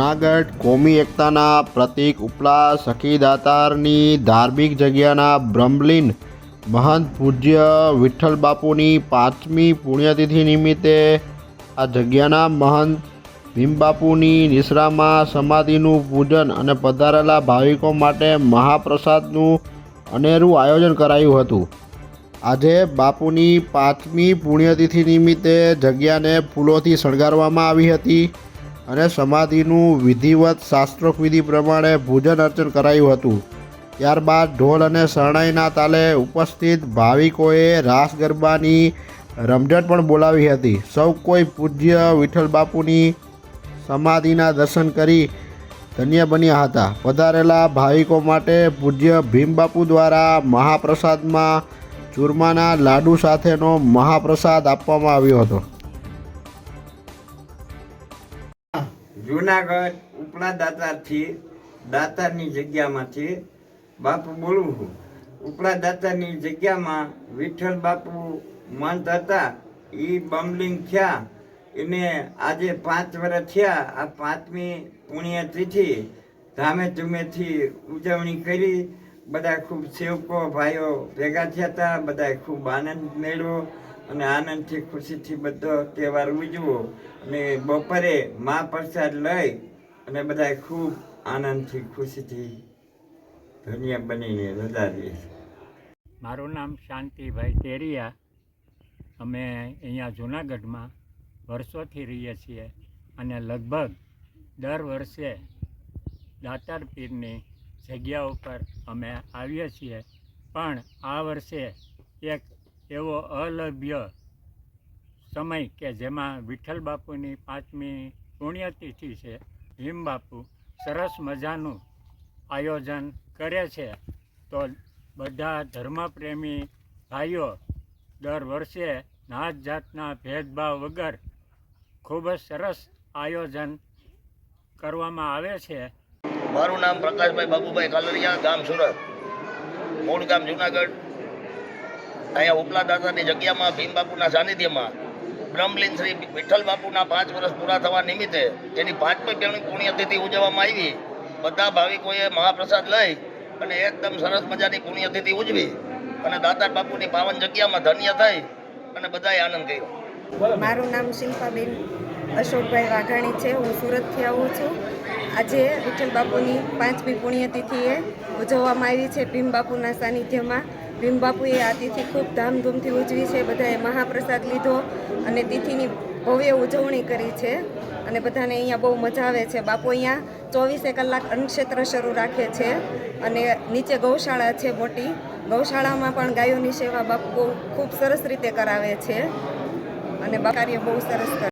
જુનાગઢ કોમી એકતાના પ્રતીક ઉપલા સખીદાતારની ધાર્મિક જગ્યાના બ્રહ્મલીન મહંત પૂજ્ય વિઠ્ઠલ બાપુની પાંચમી પુણ્યતિથિ નિમિત્તે આ જગ્યાના મહંત ભીમબાપુની નિશ્રામાં સમાધિનું પૂજન અને પધારેલા ભાવિકો માટે મહાપ્રસાદનું અનેરું આયોજન કરાયું હતું. આજે બાપુની પાંચમી પુણ્યતિથિ નિમિત્તે જગ્યાને ફૂલોથી શણગારવામાં આવી હતી. અને સમાધિનું વિધિવત શાસ્ત્રોક વિધિ પ્રમાણે પૂજન અર્ચન કરાયું હતું. ત્યારબાદ ઢોલ અને શરણાઈના તાલે ઉપસ્થિત ભાવિકોએ રાસ ગરબાની રમઝટ પણ બોલાવી હતી. સૌ કોઈ પૂજ્ય વિઠ્ઠલ બાપુની સમાધિના દર્શન કરી ધન્ય બન્યા હતા. પધારેલા ભાવિકો માટે પૂજ્ય ભીમબાપુ દ્વારા મહાપ્રસાદમાં ચૂરમાના લાડુ સાથેનો મહાપ્રસાદ આપવામાં આવ્યો હતો. જુનાગઢ ઉપલા દાતારથી દાતારની જગ્યામાંથી બાપુ બોલું છું. ઉપલા દાતારની જગ્યામાં વિઠ્ઠલ બાપુ મંત હતા. એ બમલિંગ થયા. એને આજે પાંચ વર્ષ થયા. આ પાંચમી પુણ્યતિથિ ધામે ધૂમેથી ઉજવણી કરી. બધા ખૂબ સેવકો, ભાઈઓ ભેગા થયા હતા. બધાએ ખૂબ આનંદ મેળવ્યો. અને આનંદથી ખુશીથી બધો તહેવાર ઉજવો. અને બપોરે મા પ્રસાદ લઈ અને બધાએ ખૂબ આનંદથી, ખુશીથી ધન્ય બનીને વધારીએ મારું નામ શાંતિભાઈ તેરિયા. અમે અહીંયા જુનાગઢમાં વર્ષોથી રહીએ છીએ અને લગભગ દર વર્ષે દાતાર પીરની જગ્યા ઉપર અમે આવીએ છીએ. પણ આ વર્ષે એક એવો અલભ્ય સમય કે જેમાં વિઠ્ઠલ બાપુની પાંચમી પુણ્યતિથિ છે. હિમબાપુ સરસ મજાનું આયોજન કરે છે. તો બધા ધર્મપ્રેમી ભાઈઓ દર વર્ષે નાત જાતના ભેદભાવ વગર ખૂબ જ સરસ આયોજન કરવામાં આવે છે. મારું નામ પ્રકાશભાઈ બાબુભાઈ કાલરિયા, ગામ સુરત. મૂળ ગામ જુનાગઢ. અહીંયા ઉપલા દાદાની જગ્યામાં ભીમ બાપુના સાનિધ્યમાં, બ્રહ્મલીન શ્રી વિઠ્ઠલ બાપુના પાંચ વર્ષ પૂરા થવા નિમિત્તે એની પાંચમી પેણી પુણ્યતિથિ ઉજવવામાં આવી. બધા ભાવિકોએ મહાપ્રસાદ લઈ અને એકદમ સરસ મજાની પુણ્યતિથિ ઉજવી અને દાતાર બાપુની પાવન જગ્યામાં ધન્ય થઈ અને બધાએ આનંદ કર્યો. મારું નામ શિલ્પાબેન અશોકભાઈ વાઘાણી છે. હું સુરતથી આવું છું. આજે વિઠ્ઠલ બાપુની પાંચમી પુણ્યતિથિએ ઉજવવામાં આવી છે ભીમ બાપુના સાનિધ્યમાં. ભીમ બાપુએ આ તિથિ ખૂબ ધામધૂમથી ઉજવી છે. બધાએ મહાપ્રસાદ લીધો અને તિથિની ભવ્ય ઉજવણી કરી છે અને બધાને અહીંયા બહુ મજા આવે છે. બાપુ અહીંયા ચોવીસે કલાક અન્નક્ષેત્ર શરૂ રાખે છે અને નીચે ગૌશાળા છે મોટી. ગૌશાળામાં પણ ગાયોની સેવા બાપુ બહુ ખૂબ સરસ રીતે કરાવે છે અને કાર્ય બહુ સરસ કરે